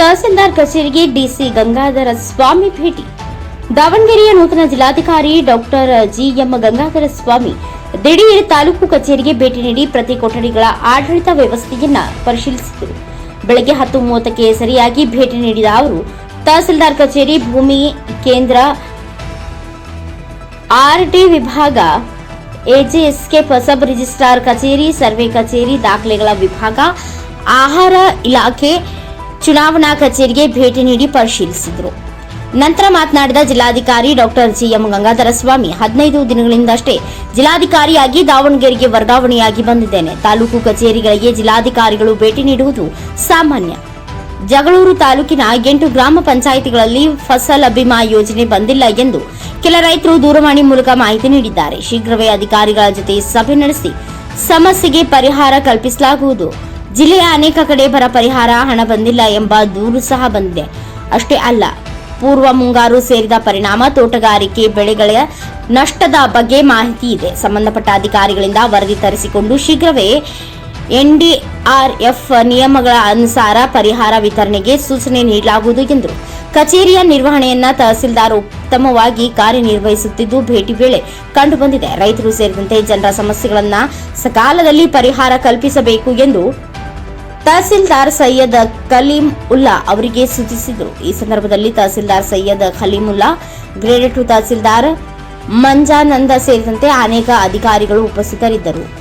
ತಹಸೀಲ್ದಾರ್ ಕಚೇರಿಗೆ ಡಿಸಿ ಗಂಗಾಧರ ಸ್ವಾಮಿ ಭೇಟಿ. ದಾವಣಗೆರೆಯ ನೂತನ ಜಿಲ್ಲಾಧಿಕಾರಿ ಡಾಕ್ಟರ್ ಜಿಎಂ ಗಂಗಾಧರ ಸ್ವಾಮಿ ದಿಢೀರ್ ತಾಲೂಕು ಕಚೇರಿಗೆ ಭೇಟಿ ನೀಡಿ ಪ್ರತಿ ಕೊಠಡಿಗಳ ಆಡಳಿತ ವ್ಯವಸ್ಥೆಯನ್ನ ಪರಿಶೀಲಿಸಿದರು. ಬೆಳಗ್ಗೆ ಹತ್ತು ಮೂವತ್ತಕ್ಕೆ ಸರಿಯಾಗಿ ಭೇಟಿ ನೀಡಿದ ಅವರು, ತಹಸೀಲ್ದಾರ್ ಕಚೇರಿ ಭೂಮಿ ಕೇಂದ್ರ ಆರ್ಡಿ ವಿಭಾಗ, ಎಜೆಎಸ್ಕೆ ಸಬ್ ರಿಜಿಸ್ಟ್ರಾರ್ ಕಚೇರಿ, ಸರ್ವೆ ಕಚೇರಿ, ದಾಖಲೆಗಳ ವಿಭಾಗ, ಆಹಾರ ಇಲಾಖೆ ಚುನಾವಣಾ ಕಚೇರಿಗೆ ಭೇಟಿ ನೀಡಿ ಪರಿಶೀಲಿಸಿದರು. ನಂತರ ಮಾತನಾಡಿದ ಜಿಲ್ಲಾಧಿಕಾರಿ ಡಾಕ್ಟರ್ ಜಿಎಂ ಗಂಗಾಧರ ಸ್ವಾಮಿ, ಹದಿನೈದು ದಿನಗಳಿಂದಷ್ಟೇ ಜಿಲ್ಲಾಧಿಕಾರಿಯಾಗಿ ದಾವಣಗೆರೆಗೆ ವರ್ಗಾವಣೆಯಾಗಿ ಬಂದಿದ್ದೇನೆ. ತಾಲೂಕು ಕಚೇರಿಗಳಿಗೆ ಜಿಲ್ಲಾಧಿಕಾರಿಗಳು ಭೇಟಿ ನೀಡುವುದು ಸಾಮಾನ್ಯ. ಜಗಳೂರು ತಾಲೂಕಿನ ಎಂಟು ಗ್ರಾಮ ಪಂಚಾಯಿತಿಗಳಲ್ಲಿ ಫಸಲ್ ಅಭಿಮಾ ಯೋಜನೆ ಬಂದಿಲ್ಲ ಎಂದು ಕೆಲ ರೈತರು ದೂರವಾಣಿ ಮೂಲಕ ಮಾಹಿತಿ ನೀಡಿದ್ದಾರೆ. ಶೀಘ್ರವೇ ಅಧಿಕಾರಿಗಳ ಜೊತೆ ಸಭೆ ನಡೆಸಿ ಸಮಸ್ಯೆಗೆ ಪರಿಹಾರ ಕಲ್ಪಿಸಲಾಗುವುದು. ಜಿಲ್ಲೆಯ ಅನೇಕ ಕಡೆ ಬರ ಪರಿಹಾರ, ಹಣ ಬಂದಿಲ್ಲ ಎಂಬ ದೂರು ಸಹ ಬಂದಿದೆ. ಅಷ್ಟೇ ಅಲ್ಲ, ಪೂರ್ವ ಮುಂಗಾರು ಸೇರಿದ ಪರಿಣಾಮ ತೋಟಗಾರಿಕೆ ಬೆಳೆಗಳ ನಷ್ಟದ ಬಗ್ಗೆ ಮಾಹಿತಿ ಇದೆ. ಸಂಬಂಧಪಟ್ಟ ಅಧಿಕಾರಿಗಳಿಂದ ವರದಿ ತರಿಸಿಕೊಂಡು ಶೀಘ್ರವೇ ಎನ್ಡಿಆರ್ಎಫ್ ನಿಯಮಗಳ ಅನುಸಾರ ಪರಿಹಾರ ವಿತರಣೆಗೆ ಸೂಚನೆ ನೀಡಲಾಗುವುದು ಎಂದರು ಕಚೇರಿಯ ನಿರ್ವಹಣೆಯನ್ನ ತಹಸೀಲ್ದಾರ್ ಉತ್ತಮವಾಗಿ ಕಾರ್ಯನಿರ್ವಹಿಸುತ್ತಿದ್ದು, ಭೇಟಿ ವೇಳೆ ಕಂಡುಬಂದಿದೆ. ರೈತರು ಸೇರಿದಂತೆ ಜನರ ಸಮಸ್ಯೆಗಳನ್ನ ಸಕಾಲದಲ್ಲಿ ಪರಿಹಾರ ಕಲ್ಪಿಸಬೇಕು ಎಂದು ತಹಸೀಲ್ದಾರ್ ಸೈಯದ್ ಕಲೀಂ ಉಲ್ಲಾ ಅವರಿಗೆ ಸೂಚಿಸಿದರು. ಈ ಸಂದರ್ಭದಲ್ಲಿ ತಹಸೀಲ್ದಾರ್ ಸೈಯದ್ ಖಲೀಮುಲ್ಲಾ ಗ್ರೇಡ್ ಟು ತಹಸೀಲ್ದಾರ್ ಮಂಜಾನಂದ ಸೇರಿದಂತೆ ಅನೇಕ ಅಧಿಕಾರಿಗಳು ಉಪಸ್ಥಿತರಿದ್ದರು.